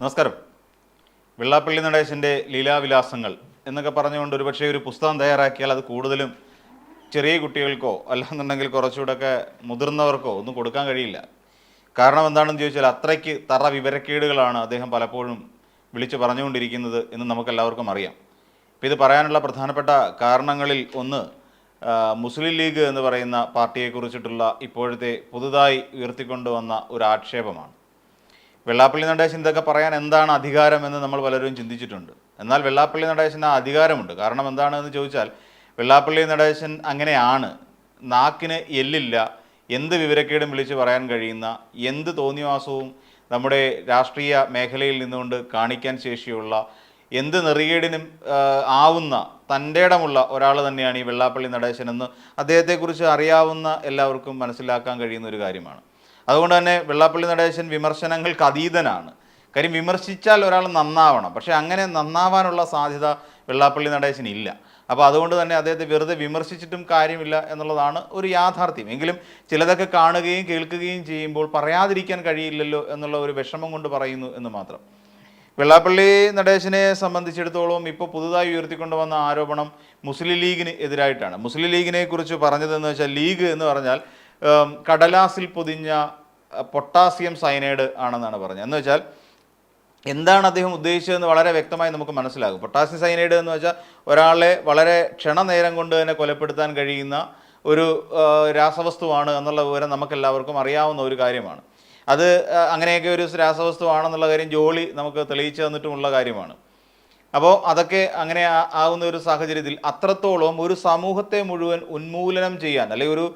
നമസ്കാരം. വെള്ളാപ്പള്ളി നടേശന്റെ ലീലാവിലാസങ്ങൾ എന്നൊക്കെ പറഞ്ഞുകൊണ്ട് ഒരുപക്ഷെ ഒരു പുസ്തകം തയ്യാറാക്കിയാൽ അത് കൂടുതലും ചെറിയ കുട്ടികൾക്കോ അല്ലാന്നുണ്ടെങ്കിൽ കുറച്ചുകൂടെയൊക്കെ മുതിർന്നവർക്കോ ഒന്നും കൊടുക്കാൻ കഴിയില്ല. കാരണം എന്താണെന്ന് ചോദിച്ചാൽ അത്രയ്ക്ക് തറ വിവരക്കേടുകളാണ് അദ്ദേഹം പലപ്പോഴും വിളിച്ചു പറഞ്ഞുകൊണ്ടിരിക്കുന്നത് എന്ന് നമുക്കെല്ലാവർക്കും അറിയാം. അപ്പോൾ ഇത് പറയാനുള്ള പ്രധാനപ്പെട്ട കാരണങ്ങളിൽ ഒന്ന് മുസ്ലിം ലീഗ് എന്ന് പറയുന്ന പാർട്ടിയെക്കുറിച്ചിട്ടുള്ള ഇപ്പോഴത്തെ പുതുതായി ഉയർത്തിക്കൊണ്ടുവന്ന ഒരു ആക്ഷേപമാണ്. വെള്ളാപ്പള്ളി നടേശൻ ഇതൊക്കെ പറയാൻ എന്താണ് അധികാരം എന്ന് നമ്മൾ പലരും ചിന്തിച്ചിട്ടുണ്ട്. എന്നാൽ വെള്ളാപ്പള്ളി നടേശന് ആ അധികാരമുണ്ട്. കാരണം എന്താണെന്ന് ചോദിച്ചാൽ വെള്ളാപ്പള്ളി നടേശൻ അങ്ങനെയാണ്. നാക്കിന് എല്ലില്ല. എന്ത് വിവരക്കേടും വിളിച്ച് പറയാൻ കഴിയുന്ന എന്ത് തോന്നിവാസവും നമ്മുടെ രാഷ്ട്രീയ മേഖലയിൽ നിന്നുകൊണ്ട് കാണിക്കാൻ ശേഷിയുള്ള എന്ത് നെറികേടിനും ആവുന്ന തന്റെ ഇടമുള്ള ഒരാൾ തന്നെയാണ് ഈ വെള്ളാപ്പള്ളി നടേശൻ എന്ന് അദ്ദേഹത്തെക്കുറിച്ച് അറിയാവുന്ന എല്ലാവർക്കും മനസ്സിലാക്കാൻ കഴിയുന്ന ഒരു കാര്യമാണ്. അതുകൊണ്ട് തന്നെ വെള്ളാപ്പള്ളി നടേശൻ വിമർശനങ്ങൾക്ക് അതീതനാണ്. കാര്യം വിമർശിച്ചാൽ ഒരാൾ നന്നാവണം. പക്ഷേ അങ്ങനെ നന്നാവാനുള്ള സാധ്യത വെള്ളാപ്പള്ളി നടേശൻ ഇല്ല. അപ്പോൾ അതുകൊണ്ട് തന്നെ അദ്ദേഹത്തെ വെറുതെ വിമർശിച്ചിട്ടും കാര്യമില്ല എന്നുള്ളതാണ് ഒരു യാഥാർത്ഥ്യം. എങ്കിലും ചിലതൊക്കെ കാണുകയും കേൾക്കുകയും ചെയ്യുമ്പോൾ പറയാതിരിക്കാൻ കഴിയില്ലല്ലോ എന്നുള്ള ഒരു വിഷമം കൊണ്ട് പറയുന്നു എന്ന് മാത്രം. വെള്ളാപ്പള്ളി നടേശനെ സംബന്ധിച്ചിടത്തോളം ഇപ്പോൾ പുതുതായി ഉയർത്തിക്കൊണ്ടുവന്ന ആരോപണം മുസ്ലിം ലീഗിന് എതിരായിട്ടാണ്. മുസ്ലിം ലീഗിനെ കുറിച്ച് പറഞ്ഞതെന്ന് വെച്ചാൽ ലീഗ് എന്ന് പറഞ്ഞാൽ കടലാസിൽ പൊതിഞ്ഞ പൊട്ടാസ്യം സയനൈഡ് ആണെന്നാണ് പറഞ്ഞത്. എന്ന് വെച്ചാൽ എന്താണ് അദ്ദേഹം ഉദ്ദേശിച്ചതെന്ന് വളരെ വ്യക്തമായി നമുക്ക് മനസ്സിലാകും. പൊട്ടാസ്യം സയനൈഡ് എന്ന് വെച്ചാൽ ഒരാളെ വളരെ ക്ഷണനേരം കൊണ്ട് തന്നെ കൊലപ്പെടുത്താൻ കഴിയുന്ന ഒരു രാസവസ്തുവാണ് എന്നുള്ള വിവരം നമുക്കെല്ലാവർക്കും അറിയാവുന്ന ഒരു കാര്യമാണ്. അത് അങ്ങനെയൊക്കെ ഒരു രാസവസ്തുവാണെന്നുള്ള കാര്യം ജോളി നമുക്ക് തെളിയിച്ചു തന്നിട്ടുമുള്ള കാര്യമാണ്. അപ്പോൾ അതൊക്കെ അങ്ങനെ ആവുന്ന ഒരു സാഹചര്യത്തിൽ അത്രത്തോളം ഒരു സമൂഹത്തെ മുഴുവൻ ഉന്മൂലനം ചെയ്യാൻ അല്ലെങ്കിൽ ഒരു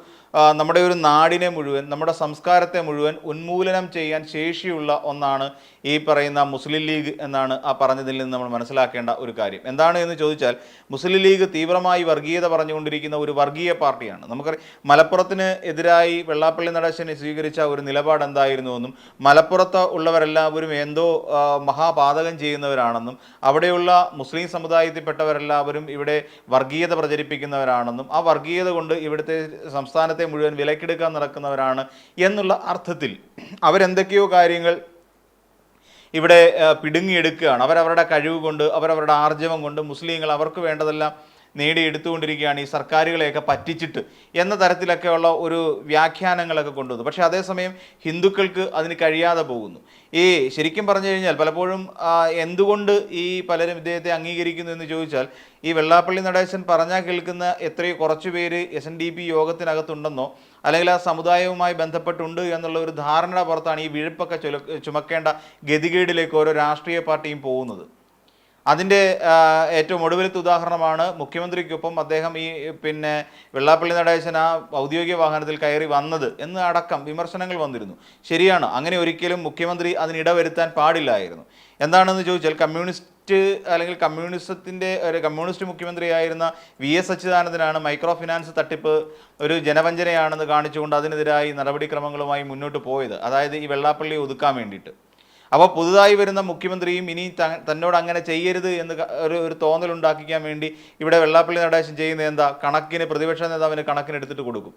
നമ്മുടെ ഒരു നാടിനെ മുഴുവൻ നമ്മുടെ സംസ്കാരത്തെ മുഴുവൻ ഉന്മൂലനം ചെയ്യാൻ ശേഷിയുള്ള ഒന്നാണ് ഈ പറയുന്ന മുസ്ലിം ലീഗ് എന്നാണ് ആ പറഞ്ഞതിൽ നിന്ന് നമ്മൾ മനസ്സിലാക്കേണ്ട ഒരു കാര്യം. എന്താണ് എന്ന് ചോദിച്ചാൽ മുസ്ലിം ലീഗ് തീവ്രമായി വർഗീയത പറഞ്ഞുകൊണ്ടിരിക്കുന്ന ഒരു വർഗീയ പാർട്ടിയാണ്. നമുക്കറിയാം മലപ്പുറത്തിന് എതിരായി വെള്ളാപ്പള്ളി നടേശനെ സ്വീകരിച്ച ഒരു നിലപാട് എന്തായിരുന്നുവെന്നും മലപ്പുറത്ത് ഉള്ളവരെല്ലാവരും എന്തോ മഹാപാതകം ചെയ്യുന്നവരാണെന്നും അവിടെയുള്ള മുസ്ലിം സമുദായത്തിൽപ്പെട്ടവരെല്ലാവരും ഇവിടെ വർഗീയത പ്രചരിപ്പിക്കുന്നവരാണെന്നും ആ വർഗീയത കൊണ്ട് ഇവിടുത്തെ സംസ്ഥാനത്തെ മുഴുവൻ വിലക്കെടുക്കാൻ നടക്കുന്നവരാണ് എന്നുള്ള അർത്ഥത്തിൽ അവരെന്തൊക്കെയോ കാര്യങ്ങൾ ഇവിടെ പിടുങ്ങിയെടുക്കുകയാണ്. അവരവരുടെ കഴിവ് കൊണ്ട് അവരവരുടെ ആർജവം കൊണ്ട് മുസ്ലിങ്ങൾ അവർക്ക് വേണ്ടതെല്ലാം നേടിയെടുത്തുകൊണ്ടിരിക്കുകയാണ് ഈ സർക്കാരുകളെയൊക്കെ പറ്റിച്ചിട്ട് എന്ന തരത്തിലൊക്കെയുള്ള ഒരു വ്യാഖ്യാനങ്ങളൊക്കെ കൊണ്ടുവന്നു. പക്ഷേ അതേസമയം ഹിന്ദുക്കൾക്ക് അതിന് കഴിയാതെ പോകുന്നു. ഈ ശരിക്കും പറഞ്ഞു കഴിഞ്ഞാൽ പലപ്പോഴും എന്തുകൊണ്ട് ഈ പലരും ഇദ്ദേഹത്തെ അംഗീകരിക്കുന്നു എന്ന് ചോദിച്ചാൽ ഈ വെള്ളാപ്പള്ളി നടേശൻ പറഞ്ഞാൽ കേൾക്കുന്ന എത്രയോ കുറച്ച് പേര് എസ് എൻ ഡി പി യോഗത്തിനകത്തുണ്ടെന്നോ അല്ലെങ്കിൽ ആ സമുദായവുമായി ബന്ധപ്പെട്ടുണ്ട് എന്നുള്ള ഒരു ധാരണ പുറത്താണ് ഈ വിഴുപ്പൊക്കെ ചുമക്കേണ്ട ഗതികേടിലേക്ക് ഓരോ രാഷ്ട്രീയ പാർട്ടിയും പോകുന്നത്. അതിന്റെ ഏറ്റവും ഒടുവിലത്തെ ഉദാഹരണമാണ് മുഖ്യമന്ത്രിക്കൊപ്പം അദ്ദേഹം ഈ പിന്നെ വെള്ളാപ്പള്ളി നടേശൻ ആ ഔദ്യോഗിക വാഹനത്തിൽ കയറി വന്നത് എന്ന് അടക്കം വിമർശനങ്ങൾ വന്നിരുന്നു. ശരിയാണ് അങ്ങനെ ഒരിക്കലും മുഖ്യമന്ത്രി അതിനിട വരുത്താൻ പാടില്ലായിരുന്നു. എന്താണെന്ന് ചോദിച്ചാൽ കമ്മ്യൂണിസ്റ്റ് അല്ലെങ്കിൽ കമ്മ്യൂണിസത്തിന്റെ ഒരു കമ്മ്യൂണിസ്റ്റ് മുഖ്യമന്ത്രിയായിരുന്ന വി എസ് അച്യുതാനന്ദനാണ് മൈക്രോ ഫിനാൻസ് തട്ടിപ്പ് ഒരു ജനവഞ്ചനയാണെന്ന് കാണിച്ചുകൊണ്ട് അതിനെതിരായി നടപടിക്രമങ്ങളുമായി മുന്നോട്ട് പോയത്. അതായത് ഈ വെള്ളാപ്പള്ളി ഒതുക്കാൻ വേണ്ടിയിട്ട്. അപ്പോൾ പുതുതായി വരുന്ന മുഖ്യമന്ത്രിയും ഇനി തന്നോട് അങ്ങനെ ചെയ്യരുത് എന്ന് ഒരു ഒരു തോന്നലുണ്ടാക്കിക്കാൻ വേണ്ടി ഇവിടെ വെള്ളാപ്പള്ളി നടേശൻ ചെയ്യുന്നത് എന്താ? കണക്കിന് പ്രതിപക്ഷ നേതാവിന് കണക്കിന് എടുത്തിട്ട് കൊടുക്കും.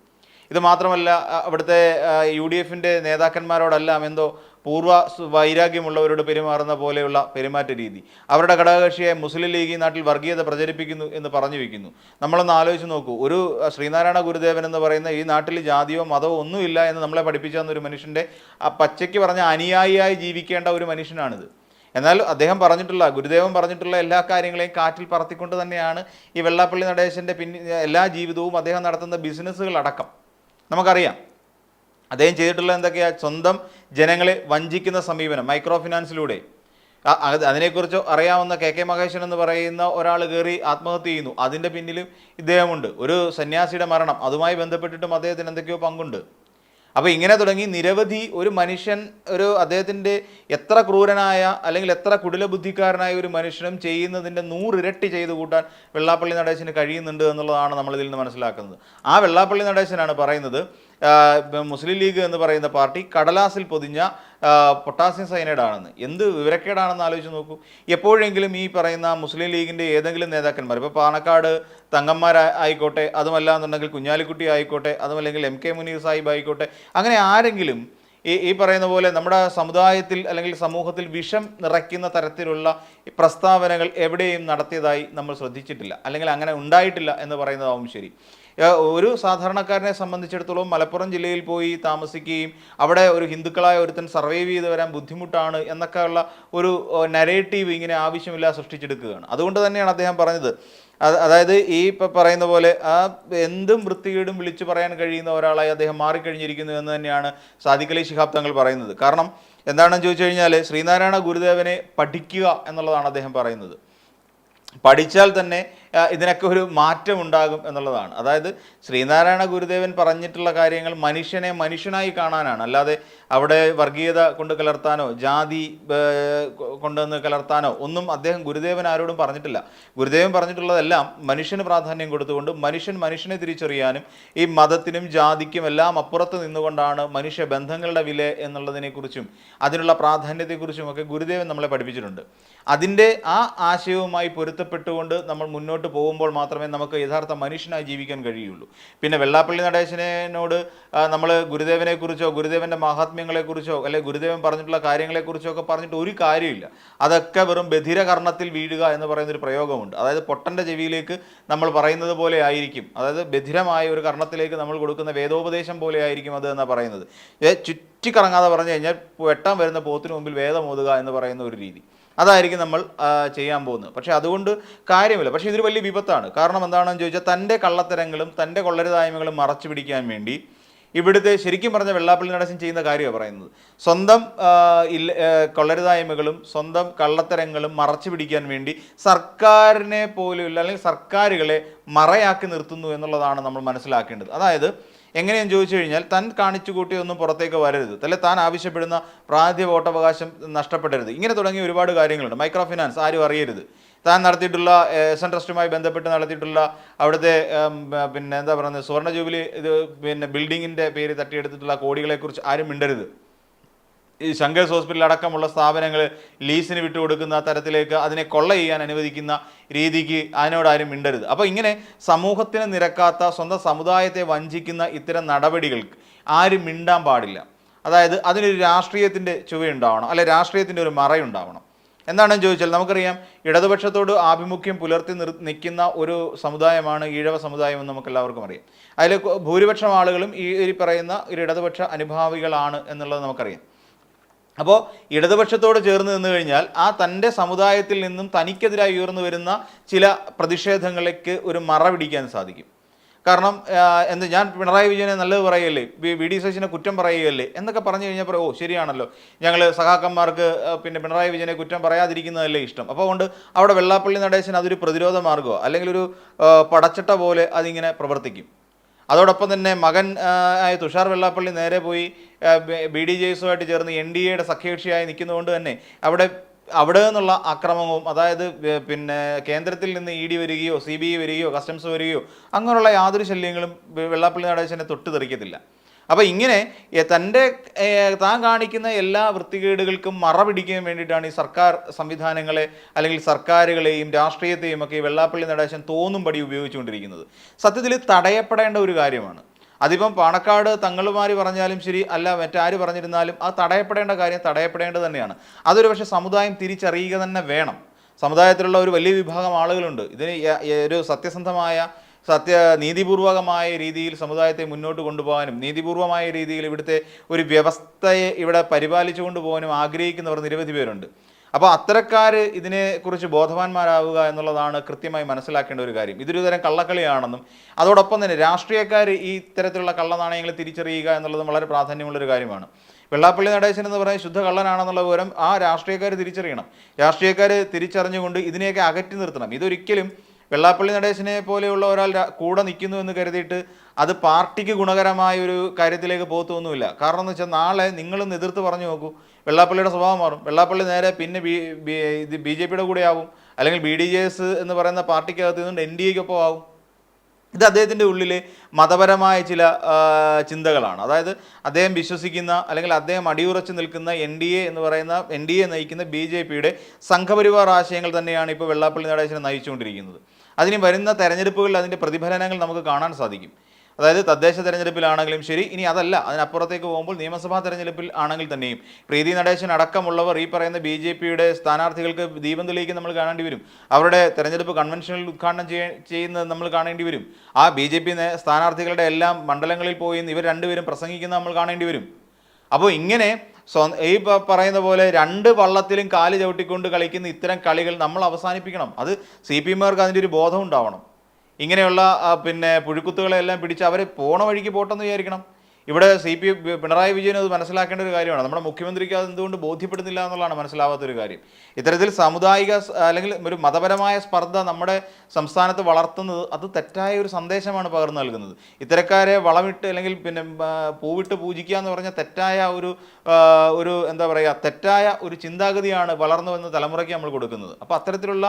ഇത് മാത്രമല്ല അവിടുത്തെ യു ഡി എഫിന്റെ നേതാക്കന്മാരോടെല്ലാം എന്തോ പൂർവ വൈരാഗ്യമുള്ളവരോട് പെരുമാറുന്ന പോലെയുള്ള പെരുമാറ്റ രീതി. അവരുടെ ഘടകകക്ഷിയെ മുസ്ലിം ലീഗ് ഈ നാട്ടിൽ വർഗീയത പ്രചരിപ്പിക്കുന്നു എന്ന് പറഞ്ഞു വയ്ക്കുന്നു നമ്മളൊന്ന് ആലോചിച്ച് നോക്കൂ. ഒരു ശ്രീനാരായണ ഗുരുദേവൻ എന്ന് പറയുന്ന ഈ നാട്ടിൽ ജാതിയോ മതമോ ഒന്നുമില്ല എന്ന് നമ്മളെ പഠിപ്പിച്ച തന്ന ഒരു മനുഷ്യന്റെ ആ പച്ചയ്ക്ക് പറഞ്ഞ അനുയായിയായി ജീവിക്കേണ്ട ഒരു മനുഷ്യനാണിത്. എന്നാൽ അദ്ദേഹം പറഞ്ഞിട്ടുള്ള ഗുരുദേവൻ പറഞ്ഞിട്ടുള്ള എല്ലാ കാര്യങ്ങളെയും കാറ്റിൽ പറത്തിക്കൊണ്ട് തന്നെയാണ് ഈ വെള്ളാപ്പള്ളി നടേശന്റെ പിന്നെ എല്ലാ ജീവിതവും അദ്ദേഹം നടത്തുന്ന ബിസിനസ്സുകൾ അടക്കം നമുക്കറിയാം. അദ്ദേഹം ചെയ്തിട്ടുള്ള എന്തൊക്കെയാ? സ്വന്തം ജനങ്ങളെ വഞ്ചിക്കുന്ന സമീപനം മൈക്രോ ഫിനാൻസിലൂടെ അതിനെക്കുറിച്ച് അറിയാവുന്ന കെ കെ മഹേശ്വരൻ എന്ന് പറയുന്ന ഒരാൾ കയറി ആത്മഹത്യ ചെയ്യുന്നു. അതിന്റെ പിന്നിലും ഇദ്ദേഹമുണ്ട്. ഒരു സന്യാസിയുടെ മരണം. അതുമായി ബന്ധപ്പെട്ടിട്ടും അദ്ദേഹത്തിന് എന്തൊക്കെയോ പങ്കുണ്ട്. അപ്പോൾ ഇങ്ങനെ തുടങ്ങി നിരവധി ഒരു മനുഷ്യൻ ഒരു അദ്ദേഹത്തിന്റെ എത്ര ക്രൂരനായ അല്ലെങ്കിൽ എത്ര കുടില ബുദ്ധിക്കാരനായ ഒരു മനുഷ്യനും ചെയ്യുന്നതിന്റെ നൂറിരട്ടി ചെയ്തു കൂട്ടാൻ വെള്ളാപ്പള്ളി നടേശന് കഴിയുന്നുണ്ട് എന്നുള്ളതാണ് നമ്മളിതിൽ നിന്ന് മനസ്സിലാക്കുന്നത്. ആ വെള്ളാപ്പള്ളി നടേശനാണ് പറയുന്നത് മുസ്ലിം ലീഗ് എന്ന് പറയുന്ന പാർട്ടി കടലാസിൽ പൊതിഞ്ഞ പൊട്ടാസ്യം സൈനൈഡ് ആണെന്ന് എന്ത് വിവരക്കേടാണെന്ന് ആലോചിച്ച് നോക്കൂ. എപ്പോഴെങ്കിലും ഈ പറയുന്ന മുസ്ലിം ലീഗിന്റെ ഏതെങ്കിലും നേതാക്കന്മാർ ഇപ്പോൾ പാണക്കാട് തങ്ങന്മാർ ആയിക്കോട്ടെ അതുമല്ല എന്നുണ്ടെങ്കിൽ കുഞ്ഞാലിക്കുട്ടി ആയിക്കോട്ടെ അതുമല്ലെങ്കിൽ എം കെ മുനീർ സാഹിബ് ആയിക്കോട്ടെ അങ്ങനെ ആരെങ്കിലും ഈ ഈ പറയുന്ന പോലെ നമ്മുടെ സമുദായത്തിൽ അല്ലെങ്കിൽ സമൂഹത്തിൽ വിഷം നിറയ്ക്കുന്ന തരത്തിലുള്ള പ്രസ്താവനകൾ എവിടെയും നടത്തിയതായി നമ്മൾ ശ്രദ്ധിച്ചിട്ടില്ല. അല്ലെങ്കിൽ അങ്ങനെ ഉണ്ടായിട്ടില്ല എന്ന് പറയുന്നതാവും ശരി. ഒരു സാധാരണക്കാരനെ സംബന്ധിച്ചിടത്തോളം മലപ്പുറം ജില്ലയിൽ പോയി താമസിക്കുകയും അവിടെ ഒരു ഹിന്ദുക്കളായ ഒരുത്തൻ സർവൈവ് ചെയ്ത് വരാൻ ബുദ്ധിമുട്ടാണ് എന്നൊക്കെയുള്ള ഒരു നരേറ്റീവ് ഇങ്ങനെ ആവശ്യമില്ല സൃഷ്ടിച്ചെടുക്കുകയാണ്. അതുകൊണ്ട് തന്നെയാണ് അദ്ദേഹം പറഞ്ഞത്. അത് അതായത് ഈ ഇപ്പം പറയുന്ന പോലെ ആ എന്തും വൃത്തികേടും വിളിച്ചു പറയാൻ കഴിയുന്ന ഒരാളായി അദ്ദേഹം മാറിക്കഴിഞ്ഞിരിക്കുന്നു എന്ന് തന്നെയാണ് സാദിഖ് അലി ശിഹാബ് തങ്ങൾ പറയുന്നത്. കാരണം എന്താണെന്ന് ചോദിച്ചു കഴിഞ്ഞാൽ ശ്രീനാരായണ ഗുരുദേവനെ പഠിക്കുക എന്നുള്ളതാണ് അദ്ദേഹം പറയുന്നത്. പഠിച്ചാൽ തന്നെ ഇതിനൊക്കെ ഒരു മാറ്റമുണ്ടാകും എന്നുള്ളതാണ്. അതായത് ശ്രീനാരായണ ഗുരുദേവൻ പറഞ്ഞിട്ടുള്ള കാര്യങ്ങൾ മനുഷ്യനെ മനുഷ്യനായി കാണാനാണ്. അല്ലാതെ അവിടെ വർഗീയത കൊണ്ട് കലർത്താനോ ജാതി കൊണ്ടുവന്ന് കലർത്താനോ ഒന്നും അദ്ദേഹം ഗുരുദേവൻ ആരോടും പറഞ്ഞിട്ടില്ല. ഗുരുദേവൻ പറഞ്ഞിട്ടുള്ളതെല്ലാം മനുഷ്യന് പ്രാധാന്യം കൊടുത്തുകൊണ്ട് മനുഷ്യൻ മനുഷ്യനെ തിരിച്ചറിയാനും ഈ മതത്തിനും ജാതിക്കും എല്ലാം അപ്പുറത്ത് നിന്നുകൊണ്ടാണ് മനുഷ്യ ബന്ധങ്ങളുടെ വില എന്നുള്ളതിനെക്കുറിച്ചും അതിനുള്ള പ്രാധാന്യത്തെക്കുറിച്ചും ഒക്കെ ഗുരുദേവൻ നമ്മളെ പഠിപ്പിച്ചിട്ടുണ്ട്. അതിന്റെ ആ ആശയവുമായി പൊരുത്തപ്പെട്ടുകൊണ്ട് നമ്മൾ മുന്നോട്ട് പോകുമ്പോൾ മാത്രമേ നമുക്ക് യഥാർത്ഥ മനുഷ്യനായി ജീവിക്കാൻ കഴിയുള്ളൂ. പിന്നെ വെള്ളാപ്പള്ളി നടേശനോട് നമ്മൾ ഗുരുദേവനെക്കുറിച്ചോ ഗുരുദേവന്റെ മഹാത്മ്യങ്ങളെക്കുറിച്ചോ അല്ലെ ഗുരുദേവൻ പറഞ്ഞിട്ടുള്ള കാര്യങ്ങളെക്കുറിച്ചോ ഒക്കെ പറഞ്ഞിട്ട് ഒരു കാര്യമില്ല. അതൊക്കെ വെറും ബധിരകർണത്തിൽ വീഴുക എന്ന് പറയുന്നൊരു പ്രയോഗമുണ്ട്. അതായത് പൊട്ടന്റെ ചെവിയിലേക്ക് നമ്മൾ പറയുന്നത് പോലെ ആയിരിക്കും. അതായത് ബധിരമായ ഒരു കർണത്തിലേക്ക് നമ്മൾ കൊടുക്കുന്ന വേദോപദേശം പോലെ ആയിരിക്കും അത് എന്നാണ് പറയുന്നത്. ചുറ്റിക്കറങ്ങാതെ പറഞ്ഞു കഴിഞ്ഞാൽ വെട്ടാൻ വരുന്ന പോത്തിന് മുമ്പിൽ വേദം ഓതുക എന്ന് പറയുന്ന ഒരു രീതി. അതായിരിക്കും നമ്മൾ ചെയ്യാൻ പോകുന്നത്. പക്ഷേ അതുകൊണ്ട് കാര്യമില്ല. പക്ഷേ ഇതൊരു വലിയ വിപത്താണ്. കാരണം എന്താണെന്ന് ചോദിച്ചാൽ തന്റെ കള്ളത്തരങ്ങളും തന്റെ കൊള്ളരുതായ്മകളും മറച്ചു പിടിക്കാൻ വേണ്ടി ഇവിടുത്തെ ശരിക്കും പറഞ്ഞ വെള്ളാപ്പള്ളി നടേശൻ ചെയ്യുന്ന കാര്യമാണ് പറയുന്നത്. സ്വന്തം ഇല്ല കൊള്ളരുതായ്മകളും സ്വന്തം കള്ളത്തരങ്ങളും മറച്ചു പിടിക്കാൻ വേണ്ടി സർക്കാരിനെ പോലെയുള്ള അല്ലെങ്കിൽ സർക്കാരുകളെ മറയാക്കി നിർത്തുന്നു എന്നുള്ളതാണ് നമ്മൾ മനസ്സിലാക്കേണ്ടത്. അതായത് എങ്ങനെയെന്ന് ചോദിച്ചു കഴിഞ്ഞാൽ താൻ കാണിച്ചു കൂട്ടിയൊന്നും പുറത്തേക്ക് വരരുത്. അല്ലെ താൻ ആവശ്യപ്പെടുന്ന പ്രാതിഥ്യ വോട്ടവകാശം നഷ്ടപ്പെടരുത്. ഇങ്ങനെ തുടങ്ങിയ ഒരുപാട് കാര്യങ്ങളുണ്ട്. മൈക്രോ ഫിനാൻസ് ആരും അറിയരുത്. താൻ നടത്തിയിട്ടുള്ള എസ് എൻ ട്രസ്റ്റുമായി ബന്ധപ്പെട്ട് നടത്തിയിട്ടുള്ള അവിടുത്തെ പിന്നെ എന്താ പറയുന്നത് സുവർണ ജൂബിലി ഇത് പിന്നെ ബിൽഡിങ്ങിന്റെ പേര് തട്ടിയെടുത്തിട്ടുള്ള കോടികളെക്കുറിച്ച് ആരും മിണ്ടരുത്. ഈ ശങ്കേഴ്സ് ഹോസ്പിറ്റൽ അടക്കമുള്ള സ്ഥാപനങ്ങൾ ലീസിന് വിട്ടുകൊടുക്കുന്ന തരത്തിലേക്ക് അതിനെ കൊള്ള ചെയ്യാൻ അനുവദിക്കുന്ന രീതിക്ക് അതിനോടാരും മിണ്ടരുത്. അപ്പോൾ ഇങ്ങനെ സമൂഹത്തിന് നിരക്കാത്ത സ്വന്തം സമുദായത്തെ വഞ്ചിക്കുന്ന ഇത്തരം നടപടികൾക്ക് ആരും മിണ്ടാൻ പാടില്ല. അതായത് അതിനൊരു രാഷ്ട്രീയത്തിന്റെ ചുവയുണ്ടാവണം അല്ലെ രാഷ്ട്രീയത്തിന്റെ ഒരു മറയുണ്ടാവണം. എന്താണെന്ന് ചോദിച്ചാൽ നമുക്കറിയാം ഇടതുപക്ഷത്തോട് ആഭിമുഖ്യം പുലർത്തി നിർ നിൽക്കുന്ന ഒരു സമുദായമാണ് ഈഴവ സമുദായം എന്ന് നമുക്ക് എല്ലാവർക്കും അറിയാം. അതിൽ ഭൂരിപക്ഷം ആളുകളും ഈ പറയുന്ന ഒരു ഇടതുപക്ഷ അനുഭാവികളാണ് എന്നുള്ളത് നമുക്കറിയാം. അപ്പോൾ ഇടതുപക്ഷത്തോട് ചേർന്ന് നിന്ന് കഴിഞ്ഞാൽ ആ തന്റെ സമുദായത്തിൽ നിന്നും തനിക്കെതിരായി ഉയർന്നു വരുന്ന ചില പ്രതിഷേധങ്ങൾക്ക് ഒരു മറ പിടിക്കാൻ സാധിക്കും. കാരണം എന്ത് ഞാൻ പിണറായി വിജയനെ നല്ലത് പറയുകയല്ലേ വി ഡി സച്ചിനെ കുറ്റം പറയുകയല്ലേ? എന്നൊക്കെ പറഞ്ഞു കഴിഞ്ഞപ്പോൾ ഓ ശരിയാണല്ലോ. ഞങ്ങൾ സഹാക്കന്മാർക്ക് പിന്നെ പിണറായി വിജയനെ കുറ്റം പറയാതിരിക്കുന്നതല്ലേ ഇഷ്ടം. അപ്പോൾ അതുകൊണ്ട് അവിടെ വെള്ളാപ്പള്ളി നടേശൻ അതൊരു പ്രതിരോധ മാർഗമോ. അല്ലെങ്കിൽ ഒരു പടച്ചട്ട പോലെ അതിങ്ങനെ പ്രവർത്തിക്കും. അതോടൊപ്പം തന്നെ മകൻ ആയ തുഷാർ വെള്ളാപ്പള്ളി നേരെ പോയി ബി ഡി ജെ എസുമായിട്ട് ചേർന്ന് എൻ ഡി എയുടെ സഖ്യകക്ഷിയായി നിൽക്കുന്നതുകൊണ്ട് തന്നെ അവിടെ അവിടെ നിന്നുള്ള അക്രമവും അതായത് പിന്നെ കേന്ദ്രത്തിൽ നിന്ന് ഇ ഡി വരികയോ സി ബി ഐ വരികയോ കസ്റ്റംസ് വരികയോ അങ്ങനെയുള്ള യാതൊരു ശല്യങ്ങളും വെള്ളാപ്പള്ളി നടേശനെ തൊട്ട് തെറിക്കത്തില്ല അപ്പോൾ ഇങ്ങനെ തന്റെ താൻ കാണിക്കുന്ന എല്ലാ വൃത്തികേടുകൾക്കും മറ പിടിക്കാൻ വേണ്ടിയിട്ടാണ് ഈ സർക്കാർ സംവിധാനങ്ങളെ അല്ലെങ്കിൽ സർക്കാരുകളെയും രാഷ്ട്രീയത്തെയും ഒക്കെ വെള്ളാപ്പള്ളി നടേശൻ തോന്നും പടി ഉപയോഗിച്ചുകൊണ്ടിരിക്കുന്നത്. സത്യത്തിൽ തടയപ്പെടേണ്ട ഒരു കാര്യമാണ്. അതിപ്പം പാണക്കാട് തങ്ങളുമാര് പറഞ്ഞാലും ശരി അല്ല മറ്റാര് പറഞ്ഞിരുന്നാലും ആ തടയപ്പെടേണ്ട കാര്യം തടയപ്പെടേണ്ടത് തന്നെയാണ്. അതൊരു പക്ഷേ സമുദായം തിരിച്ചറിയുക തന്നെ വേണം. സമുദായത്തിലുള്ള ഒരു വലിയ വിഭാഗം ആളുകളുണ്ട്. ഇതിന് ഒരു സത്യസന്ധമായ സത്യ നീതിപൂർവകമായ രീതിയിൽ സമുദായത്തെ മുന്നോട്ട് കൊണ്ടുപോകാനും നീതിപൂർവമായ രീതിയിൽ ഇവിടുത്തെ ഒരു വ്യവസ്ഥയെ ഇവിടെ പരിപാലിച്ചു കൊണ്ടുപോകാനും ആഗ്രഹിക്കുന്നവർ നിരവധി പേരുണ്ട്. അപ്പോൾ അത്തരക്കാർ ഇതിനെക്കുറിച്ച് ബോധവാന്മാരാവുക എന്നുള്ളതാണ് കൃത്യമായി മനസ്സിലാക്കേണ്ട ഒരു കാര്യം. ഇതൊരു തരം കള്ളക്കളിയാണെന്നും അതോടൊപ്പം തന്നെ രാഷ്ട്രീയക്കാർ ഈ തരത്തിലുള്ള കള്ളനാണയങ്ങളെ തിരിച്ചറിയുക എന്നുള്ളതും വളരെ പ്രാധാന്യമുള്ളൊരു കാര്യമാണ്. വെള്ളാപ്പള്ളി നടേശൻ എന്ന് പറയുന്നത് ശുദ്ധ കള്ളനാണെന്നുള്ള വിവരം ആ രാഷ്ട്രീയക്കാർ തിരിച്ചറിയണം. രാഷ്ട്രീയക്കാർ തിരിച്ചറിഞ്ഞുകൊണ്ട് ഇതിനെയൊക്കെ അകറ്റി നിർത്തണം. ഇതൊരിക്കലും വെള്ളാപ്പള്ളി നടേശനെ പോലെയുള്ള ഒരാൾ കൂടെ നിൽക്കുന്നു എന്ന് കരുതിയിട്ട് അത് പാർട്ടിക്ക് ഗുണകരമായ ഒരു കാര്യത്തിലേക്ക് പോകത്തൊന്നുമില്ല. കാരണം എന്ന് വെച്ചാൽ നാളെ നിങ്ങളും എതിർത്ത് പറഞ്ഞു നോക്കൂ. വെള്ളാപ്പള്ളിയുടെ സ്വഭാവം മാറും. വെള്ളാപ്പള്ളി നേരെ പിന്നെ ബി- ഇത് ബി ജെ പിയുടെ കൂടെ ആവും. അല്ലെങ്കിൽ ബി ഡി ജെ എസ് എന്ന് പറയുന്ന പാർട്ടിക്കകത്ത് നിന്നുകൊണ്ട് എൻ ഡി എക്കൊപ്പം ആവും. ഇത് അദ്ദേഹത്തിന്റെ ഉള്ളിലെ മതപരമായ ചില ചിന്തകളാണ്. അതായത് അദ്ദേഹം വിശ്വസിക്കുന്ന അല്ലെങ്കിൽ അദ്ദേഹം അടിയുറച്ച് നിൽക്കുന്ന എൻ ഡി എ എന്ന് പറയുന്ന എൻ ഡി എ നയിക്കുന്ന ബി ജെ പിയുടെ സംഘപരിവാർ ആശയങ്ങൾ തന്നെയാണ് ഇപ്പോൾ വെള്ളാപ്പള്ളി നടേശനെ നയിച്ചുകൊണ്ടിരിക്കുന്നത്. അതിന് വരുന്ന തെരഞ്ഞെടുപ്പുകളിൽ അതിന്റെ പ്രതിഫലനങ്ങൾ നമുക്ക് കാണാൻ സാധിക്കും. അതായത് തദ്ദേശ തെരഞ്ഞെടുപ്പിലാണെങ്കിലും ശരി ഇനി അതല്ല അതിനപ്പുറത്തേക്ക് പോകുമ്പോൾ നിയമസഭാ തെരഞ്ഞെടുപ്പിൽ ആണെങ്കിൽ തന്നെയും. പ്രീതി നടേശൻ അടക്കമുള്ളവർ ഈ പറയുന്ന ബി ജെ പിയുടെ സ്ഥാനാർത്ഥികൾക്ക് ദീപം തെളിയിക്കാൻ നമ്മൾ കാണേണ്ടി വരും. അവരുടെ തെരഞ്ഞെടുപ്പ് കൺവെൻഷനിൽ ഉദ്ഘാടനം ചെയ്യ- ചെയ്യുന്നത് നമ്മൾ കാണേണ്ടി വരും. ആ ബി ജെ പി സ്ഥാനാർത്ഥികളുടെ എല്ലാം മണ്ഡലങ്ങളിൽ പോയി ഇവർ രണ്ടുപേരും പ്രസംഗിക്കുന്നത് നമ്മൾ കാണേണ്ടി വരും. അപ്പോൾ ഇങ്ങനെ സ്വ ഈ പറയുന്ന പോലെ രണ്ട് വള്ളത്തിലും കാൽ ചവിട്ടിക്കൊണ്ട് കളിക്കുന്ന ഇത്തരം കളികൾ നമ്മൾ അവസാനിപ്പിക്കണം. അത് സി പി എമ്മുകാർക്ക് അതിന്റെ ഒരു ബോധം ഉണ്ടാവണം. ഇങ്ങനെയുള്ള പിന്നെ പുഴുക്കുത്തുകളെല്ലാം പിടിച്ച് അവർ പോണ വഴിക്ക് പോട്ടെന്ന് വിചാരിക്കണം. ഇവിടെ സി പി പിണറായി വിജയൻ അത് മനസ്സിലാക്കേണ്ട ഒരു കാര്യമാണ്. നമ്മുടെ മുഖ്യമന്ത്രിക്ക് അത് എന്തുകൊണ്ട് ബോധ്യപ്പെടുന്നില്ല എന്നുള്ളതാണ് മനസ്സിലാവാത്ത ഒരു കാര്യം. ഇത്തരത്തിൽ സാമുദായിക അല്ലെങ്കിൽ ഒരു മതപരമായ സ്പർദ്ധ നമ്മുടെ സംസ്ഥാനത്ത് വളർത്തുന്നത് അത് തെറ്റായ ഒരു സന്ദേശമാണ് പകർന്നു നൽകുന്നത്. ഇത്തരക്കാരെ വളമിട്ട് അല്ലെങ്കിൽ പിന്നെ പൂവിട്ട് പൂജിക്കുക എന്ന് പറഞ്ഞ തെറ്റായ ഒരു ഒരു എന്താ പറയുക തെറ്റായ ഒരു ചിന്താഗതിയാണ് വളർന്നു വന്ന തലമുറയ്ക്ക് നമ്മൾ കൊടുക്കുന്നത്. അപ്പോൾ അത്തരത്തിലുള്ള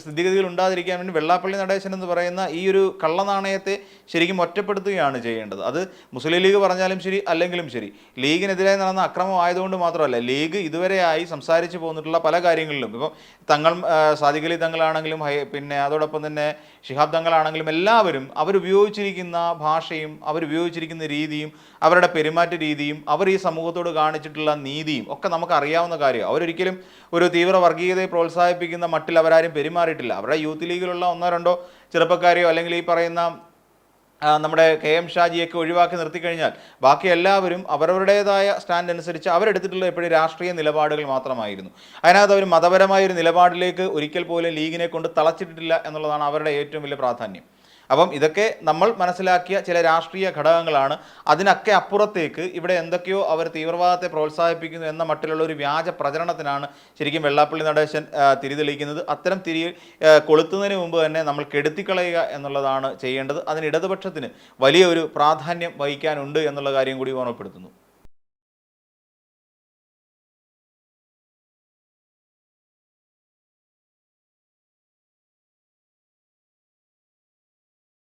സ്ഥിതിഗതികൾ ഉണ്ടാതിരിക്കാൻ വേണ്ടി വെള്ളാപ്പള്ളി നടേശൻ എന്ന് പറയുന്ന ഈ ഒരു കള്ളനാണയത്തെ ശരിക്കും ഒറ്റപ്പെടുത്തുകയാണ് ചെയ്യേണ്ടത്. അത് മുസ്ലിം ലീഗ് പറഞ്ഞാലും ശരി അല്ലെങ്കിലും ശരി. ലീഗിനെതിരെ നടന്ന അക്രമം ആയതുകൊണ്ട് മാത്രമല്ല ലീഗ് ഇതുവരെയായി സംസാരിച്ചു പോന്നിട്ടുള്ള പല കാര്യങ്ങളിലും. ഇപ്പം തങ്ങൾ സാദിഖലി തങ്ങളാണെങ്കിലും പിന്നെ അതോടൊപ്പം തന്നെ ഷിഹാബ് തങ്ങളാണെങ്കിലും എല്ലാവരും അവരുപയോഗിച്ചിരിക്കുന്ന ഭാഷയും അവരുപയോഗിച്ചിരിക്കുന്ന രീതിയും അവരുടെ പെരുമാറ്റ രീതിയും അവർ ഈ സമൂഹത്തോട് കാണിച്ചിട്ടുള്ള നീതിയും ഒക്കെ നമുക്ക് അറിയാവുന്ന കാര്യമാണ്. അവരൊരിക്കലും ഒരു തീവ്ര വർഗീയതയെ പ്രോത്സാഹിപ്പിക്കുന്ന മട്ടിൽ അവരാരും പെരുമാറിയിട്ടില്ല. അവരുടെ യൂത്ത് ലീഗിലുള്ള ഒന്നോ രണ്ടോ ചെറുപ്പക്കാരെയോ അല്ലെങ്കിൽ ഈ പറയുന്ന നമ്മുടെ കെ എം ഷാജിയൊക്കെ ഒഴിവാക്കി നിർത്തിക്കഴിഞ്ഞാൽ ബാക്കി എല്ലാവരും അവരവരുടേതായ സ്റ്റാൻഡ് അനുസരിച്ച് അവരെടുത്തിട്ടുള്ള എപ്പോഴും രാഷ്ട്രീയ നിലപാടുകൾ മാത്രമായിരുന്നു. അതിനകത്ത് അവർ മതപരമായ ഒരു നിലപാടിലേക്ക് ഒരിക്കൽ പോലും ലീഗിനെ കൊണ്ട് തളച്ചിട്ടില്ല എന്നുള്ളതാണ് അവരുടെ ഏറ്റവും വലിയ പ്രാധാന്യം. അപ്പം ഇതൊക്കെ നമ്മൾ മനസ്സിലാക്കിയ ചില രാഷ്ട്രീയ ഘടകങ്ങളാണ്. അതിനൊക്കെ അപ്പുറത്തേക്ക് ഇവിടെ എന്തൊക്കെയോ അവർ തീവ്രവാദത്തെ പ്രോത്സാഹിപ്പിക്കുന്നു എന്ന മട്ടിലുള്ള ഒരു വ്യാജ പ്രചരണത്തിനാണ് ശരിക്കും വെള്ളാപ്പള്ളി നടേശൻ ആ, തിരിതെളിക്കുന്നത് അത്തരം തിരി കൊളുത്തുന്നതിന് മുമ്പ് തന്നെ നമ്മൾ കെടുത്തിക്കളയുക എന്നുള്ളതാണ് ചെയ്യേണ്ടത്. അതിന് ഇടതുപക്ഷത്തിന് വലിയൊരു പ്രാധാന്യം വഹിക്കാനുണ്ട് എന്നുള്ള കാര്യം കൂടി ഓർമ്മപ്പെടുത്തുന്നു.